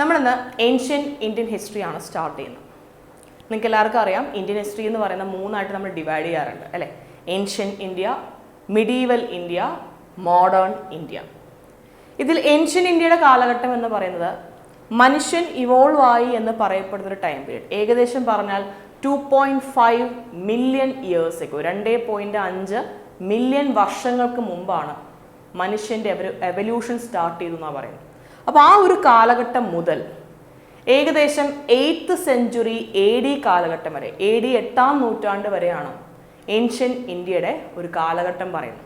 നമ്മളിന്ന് ancient Indian ഹിസ്റ്ററിയാണ് start ചെയ്യുന്നത്. നിങ്ങൾക്ക് എല്ലാവർക്കും അറിയാം ഇന്ത്യൻ ഹിസ്റ്ററി എന്ന് പറയുന്ന മൂന്നായിട്ട് നമ്മൾ ഡിവൈഡ് ചെയ്യാറുണ്ട് അല്ലേ? Ancient India medieval India modern India ഇതിൽ ഏൻഷ്യൻ ഇന്ത്യയുടെ കാലഘട്ടം എന്ന് പറയുന്നത് മനുഷ്യൻ ഇവോൾവ് ആയി എന്ന് പറയപ്പെടുന്ന ഒരു ടൈം പീരീഡ് ഏകദേശം പറഞ്ഞാൽ two point five million years രണ്ടേ പോയിന്റ് അഞ്ച് മില്യൺ വർഷങ്ങൾക്ക് മുമ്പാണ് മനുഷ്യന്റെ എവല്യൂഷൻ സ്റ്റാർട്ട് ചെയ്തു എന്നാണ് പറയുന്നത്. അപ്പോൾ ആ ഒരു കാലഘട്ടം മുതൽ ഏകദേശം എയ്ത്ത് സെഞ്ചുറി എ ഡി കാലഘട്ടം വരെ എ ഡി എട്ടാം നൂറ്റാണ്ട് വരെയാണ് ഏൻഷ്യൻ ഇന്ത്യയുടെ ഒരു കാലഘട്ടം പറയുന്നത്.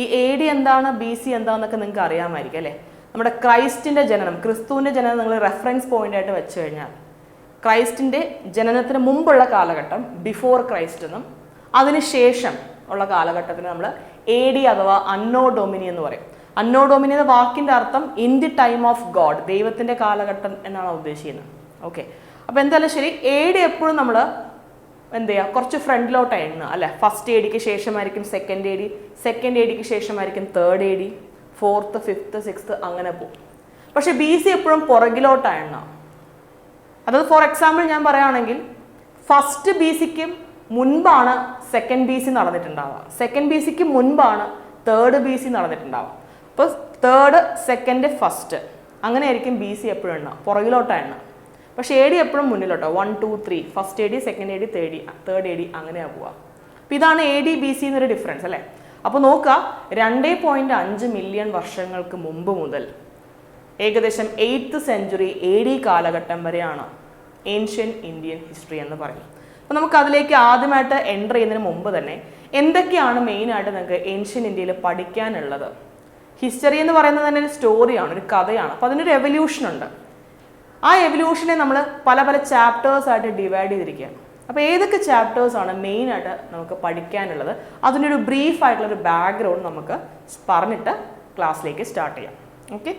ഈ എ ഡി എന്താണ് ബി സി എന്താണെന്നൊക്കെ നിങ്ങൾക്ക് അറിയാമായിരിക്കും അല്ലേ? നമ്മുടെ ക്രൈസ്റ്റിന്റെ ജനനം ക്രിസ്തുവിന്റെ ജനനം നിങ്ങൾ റെഫറൻസ് പോയിന്റ് ആയിട്ട് വെച്ച് കഴിഞ്ഞാൽ ക്രൈസ്റ്റിന്റെ ജനനത്തിന് മുമ്പുള്ള കാലഘട്ടം ബിഫോർ ക്രൈസ്റ്റ് എന്നും അതിനുശേഷം ഉള്ള കാലഘട്ടത്തിന് നമ്മൾ എ ഡി അഥവാ അന്നോ ഡൊമിനി എന്ന് പറയും. അന്നോ ഡൊമിനി എന്ന വാക്കിന്റെ അർത്ഥം in the time of God ദൈവത്തിന്റെ കാലഘട്ടം എന്നാണ് ഉദ്ദേശിക്കുന്നത്. ഓക്കെ അപ്പോൾ എന്തായാലും ശരി ഏഡ് എപ്പോഴും നമ്മൾ എന്ത് ചെയ്യുക കുറച്ച് ഫ്രണ്ടിലോട്ട് എണ്ണുക അല്ലെ ഫസ്റ്റ് ഏഡിക്ക് ശേഷമായിരിക്കും സെക്കൻഡ് ഏഡി സെക്കൻഡ് ഏഡിക്ക് ശേഷമായിരിക്കും third AD fourth fifth sixth അങ്ങനെ പോകും. പക്ഷേ ബി സി എപ്പോഴും പുറകിലോട്ടാണ് അതായത് ഫോർ എക്സാമ്പിൾ ഞാൻ പറയുകയാണെങ്കിൽ ഫസ്റ്റ് ബി സിക്ക് മുൻപാണ് സെക്കൻഡ് ബി സി നടന്നിട്ടുണ്ടാവുക. സെക്കൻഡ് ബി സിക്ക് മുൻപാണ് തേർഡ് ബി സി നടന്നിട്ടുണ്ടാവുക. അപ്പോൾ തേർഡ് സെക്കൻഡ് ഫസ്റ്റ് അങ്ങനെ ആയിരിക്കും ബി സി എപ്പോഴും എണ്ണ പുറകിലോട്ടാണ് എണ്ണ പക്ഷേ എ ഡി എപ്പോഴും മുന്നിലോട്ടോ. One two three first A D second A D third third A D അങ്ങനെയാണ് പോവുക. അപ്പോൾ ഇതാണ് എ ഡി ബി സി എന്നൊരു ഡിഫറൻസ് അല്ലേ? അപ്പോൾ നോക്കുക രണ്ടേ പോയിന്റ് അഞ്ച് മില്യൺ വർഷങ്ങൾക്ക് മുമ്പ് മുതൽ ഏകദേശം എയ്ത്ത് സെഞ്ചുറി എ ഡി കാലഘട്ടം വരെയാണ് ഏൻഷ്യൻ ഇന്ത്യൻ ഹിസ്റ്ററി എന്ന് പറയും അപ്പോൾ നമുക്ക് അതിലേക്ക് ആദ്യമായിട്ട് എന്റർ ചെയ്യുന്നതിന് മുമ്പ് തന്നെ എന്തൊക്കെയാണ് മെയിനായിട്ട് നിങ്ങൾക്ക് ഏൻഷ്യൻ ഇന്ത്യയിൽ പഠിക്കാനുള്ളത്? ഹിസ്റ്ററി എന്ന് പറയുന്നത് തന്നെ ഒരു സ്റ്റോറിയാണ് ഒരു കഥയാണ്. അപ്പോൾ അതിനൊരു എവല്യൂഷൻ ഉണ്ട്. ആ എവല്യൂഷനെ നമ്മൾ പല പല ചാപ്റ്റേഴ്സ് ആയിട്ട് ഡിവൈഡ് ചെയ്തിരിക്കുകയാണ്. അപ്പോൾ ഏതൊക്കെ ചാപ്റ്റേഴ്സാണ് മെയിനായിട്ട് നമുക്ക് പഠിക്കാനുള്ളത്? അതിനൊരു ബ്രീഫായിട്ടുള്ളൊരു ബാക്ക്ഗ്രൗണ്ട് നമുക്ക് പറഞ്ഞിട്ട് ക്ലാസ്സിലേക്ക് സ്റ്റാർട്ട് ചെയ്യാം. ഓക്കെ